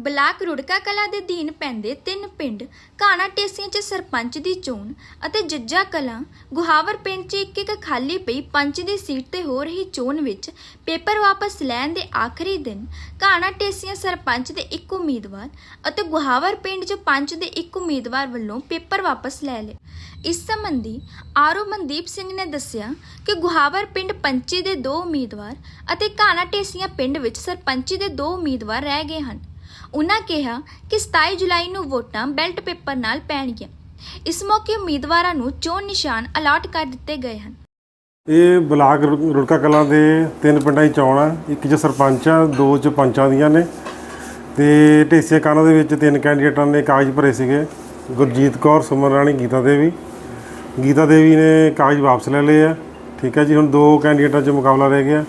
Block Rurka ਕਲਾ ਦੇ ਅਧੀਨ ਪੈਂਦੇ ਤਿੰਨ ਪਿੰਡ ਘਾਣਾ ਟੇਸੀਆਂ 'ਚ ਸਰਪੰਚ ਦੀ ਚੋਣ ਅਤੇ ਜੱਜਾ ਕਲਾਂ, ਗੁਹਾਵਰ ਪਿੰਡ 'ਚ ਇੱਕ ਇੱਕ ਖਾਲੀ ਪਈ ਪੰਚ ਦੀ ਸੀਟ ਤੇ ਹੋ ਰਹੀ ਚੋਣ ਵਿੱਚ ਪੇਪਰ ਵਾਪਸ ਲੈਣ ਦੇ ਆਖਰੀ ਦਿਨ ਘਾਣਾ ਟੇਸੀਆਂ ਸਰਪੰਚ ਦੇ ਇੱਕ ਉਮੀਦਵਾਰ ਅਤੇ ਗੁਹਾਵਰ ਪਿੰਡ 'ਚ ਪੰਚ ਦੇ ਇੱਕ ਉਮੀਦਵਾਰ ਵੱਲੋਂ ਪੇਪਰ ਵਾਪਸ ਲੈ ਲਏ। ਇਸ ਸੰਬੰਧੀ ਆਰਓ ਮਨਦੀਪ ਸਿੰਘ ਨੇ ਦੱਸਿਆ ਕਿ ਗੁਹਾਵਰ ਪਿੰਡ ਪੰਚੀ ਦੇ ਦੋ ਉਮੀਦਵਾਰ ਅਤੇ ਘਾਣਾ ਟੇਸੀਆਂ ਪਿੰਡ ਵਿੱਚ ਸਰਪੰਚੀ ਦੇ ਦੋ ਉਮੀਦਵਾਰ ਰਹਿ ਗਏ ਹਨ। ਉਨ੍ਹਾਂ ਕਿਹਾ ਕਿ 27 ਜੁਲਾਈ ਨੂੰ ਵੋਟਾਂ ਬੈਲਟ ਪੇਪਰ ਨਾਲ ਪੈਣਗੀਆਂ। ਇਸ ਮੌਕੇ ਉਮੀਦਵਾਰਾਂ ਨੂੰ ਚੋਣ ਨਿਸ਼ਾਨ ਅਲਾਟ ਕਰ ਦਿੱਤੇ ਗਏ ਹਨ। ਇਹ ਬਲਾਕ ਰੁ- ਰੁੜਕਾ ਕਲਾਂ ਦੇ ਤਿੰਨ ਪਿੰਡਾਂ ਦੀ ਚੋਣ ਆ ਇੱਕ 'ਚ ਸਰਪੰਚ ਆ, ਦੋ 'ਚ ਪੰਚਾਂ ਦੀਆਂ ਨੇ। ਤੇ ਢੇਸੀਆਂ ਕਾਨਾਂ ਦੇ ਵਿੱਚ ਤਿੰਨ ਕੈਂਡੀਡੇਟਾਂ ਨੇ ਕਾਗਜ਼ ਭਰੇ ਸੀਗੇ। ਗੁਰਜੀਤ ਕੌਰ, ਸੁਮਨ ਰਾਣੀ, ਗੀਤਾ ਦੇਵੀ। ਗੀਤਾ ਦੇਵੀ ਨੇ ਕਾਗਜ਼ ਵਾਪਸ ਲੈ ਲਏ ਆ। ਠੀਕ ਹੈ ਜੀ, ਹੁਣ ਦੋ ਕੈਂਡੀਡੇਟਾਂ 'ਚ ਮੁਕਾਬਲਾ ਰਹਿ ਗਿਆ।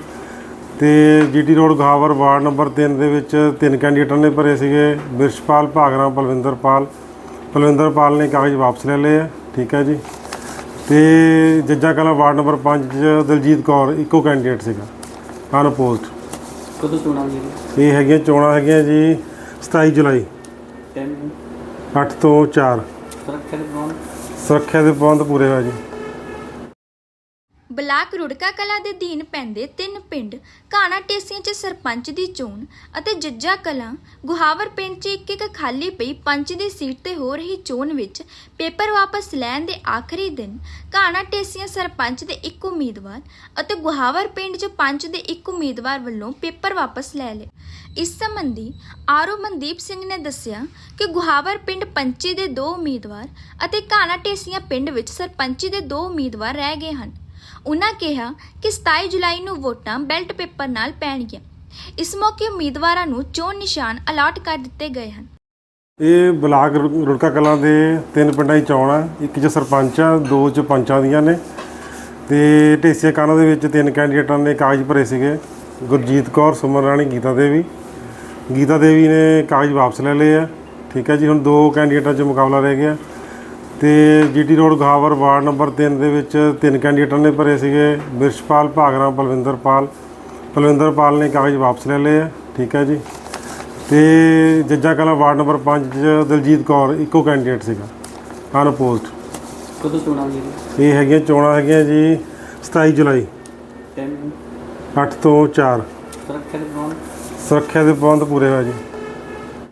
ਤੇ ਜੀਟੀ ਰੋਡ ਗਹਾਵਰ ਵਾਰਡ ਨੰਬਰ 3 ਦੇ ਵਿੱਚ ਤਿੰਨ ਕੈਂਡੀਡੇਟਾਂ ਨੇ ਭਰੇ ਸੀਗੇ। ਬਿਰਸ਼ਪਾਲ ਭਾਗਰਾਮ ਪਲਵਿੰਦਰਪਾਲ ਪਲਵਿੰਦਰਪਾਲ ਨੇ ਕਾਗਜ਼ ਵਾਪਸ ਲੈ ਲਏ ਆ ਠੀਕ ਹੈ ਜੀ। ਤੇ ਜੱਜਾ ਕਲਾਂ ਵਾਰਡ ਨੰਬਰ 5 ਚ ਦਲਜੀਤ ਕੌਰ ਇੱਕੋ ਕੈਂਡੀਡੇਟ ਸੀਗਾ ਅਨਪੋਜ਼ਡ ਕਦੋਂ ਚੋਣਾਂ ਇਹ ਹੈਗੀਆਂ ਚੋਣਾਂ ਹੈਗੀਆਂ ਜੀ 27 ਜੁਲਾਈ। ਟਾਈਮ 8 ਤੋਂ 4 ਸੁਰੱਖਿਆ ਦੇ ਪ੍ਰਬੰਧ? ਸੁਰੱਖਿਆ ਦੇ ਪ੍ਰਬੰਧ ਪੂਰੇ ਹੋਏ ਜੀ। ਬਲਾਕ ਰੁੜਕਾ ਕਲਾ ਦੇ ਅਧੀਨ ਪੈਂਦੇ ਤਿੰਨ ਪਿੰਡ, ਘਾਣਾ ਟੇਸੀਆਂ 'ਚ ਸਰਪੰਚ ਦੀ ਚੋਣ ਅਤੇ ਜੱਜਾ ਕਲਾਂ, ਗੁਹਾਵਰ ਪਿੰਡ 'ਚ ਇੱਕ ਇੱਕ ਖਾਲੀ ਪਈ ਪੰਚ ਦੀ ਸੀਟ ਤੇ ਹੋ ਰਹੀ ਚੋਣ ਵਿੱਚ ਪੇਪਰ ਵਾਪਸ ਲੈਣ ਦੇ ਆਖਰੀ ਦਿਨ ਘਾਣਾ ਟੇਸੀਆਂ ਸਰਪੰਚ ਦੇ ਇੱਕ ਉਮੀਦਵਾਰ ਅਤੇ ਗੁਹਾਵਰ ਪਿੰਡ 'ਚ ਪੰਚ ਦੇ ਇੱਕ ਉਮੀਦਵਾਰ ਵੱਲੋਂ ਪੇਪਰ ਵਾਪਸ ਲੈ ਲਏ। ਇਸ ਸੰਬੰਧੀ ਆਰਓ ਮਨਦੀਪ ਸਿੰਘ ਨੇ ਦੱਸਿਆ ਕਿ ਗੁਹਾਵਰ ਪਿੰਡ ਪੰਚੀ ਦੇ ਦੋ ਉਮੀਦਵਾਰ ਅਤੇ ਘਾਣਾ ਟੇਸੀਆਂ ਪਿੰਡ ਵਿੱਚ ਸਰਪੰਚੀ ਦੇ ਦੋ ਉਮੀਦਵਾਰ ਰਹਿ ਗਏ ਹਨ। ਉਨ੍ਹਾਂ ਕਿਹਾ ਕਿ 27 ਜੁਲਾਈ ਨੂੰ ਵੋਟਾਂ ਬੈਲਟ ਪੇਪਰ ਨਾਲ ਪੈਣਗੀਆਂ। ਇਸ ਮੌਕੇ ਉਮੀਦਵਾਰਾਂ ਨੂੰ ਚੋਣ ਨਿਸ਼ਾਨ ਅਲਾਟ ਕਰ ਦਿੱਤੇ ਗਏ ਹਨ। ਇਹ ਬਲਾਕ ਰੁ- ਰੁੜਕਾ ਕਲਾਂ ਦੇ ਤਿੰਨ ਪਿੰਡਾਂ ਦੀ ਚੋਣ ਆ ਇੱਕ 'ਚ ਸਰਪੰਚ, ਦੋ 'ਚ ਪੰਚਾਂ ਦੀਆਂ ਨੇ। ਤੇ ਢੇਸੀਆਂ ਕਾਲਾਂ ਦੇ ਵਿੱਚ ਤਿੰਨ ਕੈਂਡੀਡੇਟਾਂ ਨੇ ਕਾਗਜ਼ ਭਰੇ ਸੀਗੇ। ਗੁਰਜੀਤ ਕੌਰ, ਸੁਮਨ ਰਾਣੀ, ਗੀਤਾ ਦੇਵੀ। ਗੀਤਾ ਦੇਵੀ ਨੇ ਕਾਗਜ਼ ਵਾਪਸ ਲੈ ਲਏ ਆ। ਠੀਕ ਹੈ ਜੀ, ਹੁਣ ਦੋ ਕੈਂਡੀਡੇਟਾਂ 'ਚ ਮੁਕਾਬਲਾ ਰਹਿ ਗਿਆ। ਤੇ ਜੀਟੀ ਰੋਡ ਗਹਾਵਰ ਵਾਰਡ ਨੰਬਰ 3 ਦੇ ਵਿੱਚ ਤਿੰਨ ਕੈਂਡੀਡੇਟਾਂ ਨੇ ਭਰੇ ਸੀਗੇ। ਬਿਰਸ਼ਪਾਲ ਭਾਗਰਾਮ ਪਲਵਿੰਦਰਪਾਲ। ਪਲਵਿੰਦਰਪਾਲ ਨੇ ਕਾਗਜ਼ ਵਾਪਸ ਲੈ ਲਏ ਆ। ਠੀਕ ਹੈ ਜੀ। ਤੇ ਜੱਜਾ ਕਲਾਂ ਵਾਰਡ ਨੰਬਰ 5 ਚ ਦਲਜੀਤ ਕੌਰ ਇੱਕੋ ਕੈਂਡੀਡੇਟ ਸੀਗਾ। ਅਨਪੋਜ਼ਡ ਕਦੋਂ ਚੋਣਾਂ ਹੋਈਆਂ ਇਹ ਹੈਗੀਆਂ ਚੋਣਾਂ ਹੈਗੀਆਂ ਜੀ 27 ਜੁਲਾਈ। ਟਾਈਮ 8 ਤੋਂ 4 ਸੁਰੱਖਿਆ ਦੇ ਪ੍ਰਬੰਧ? ਸੁਰੱਖਿਆ ਦੇ ਪ੍ਰਬੰਧ ਪੂਰੇ ਹੋਏ ਜੀ।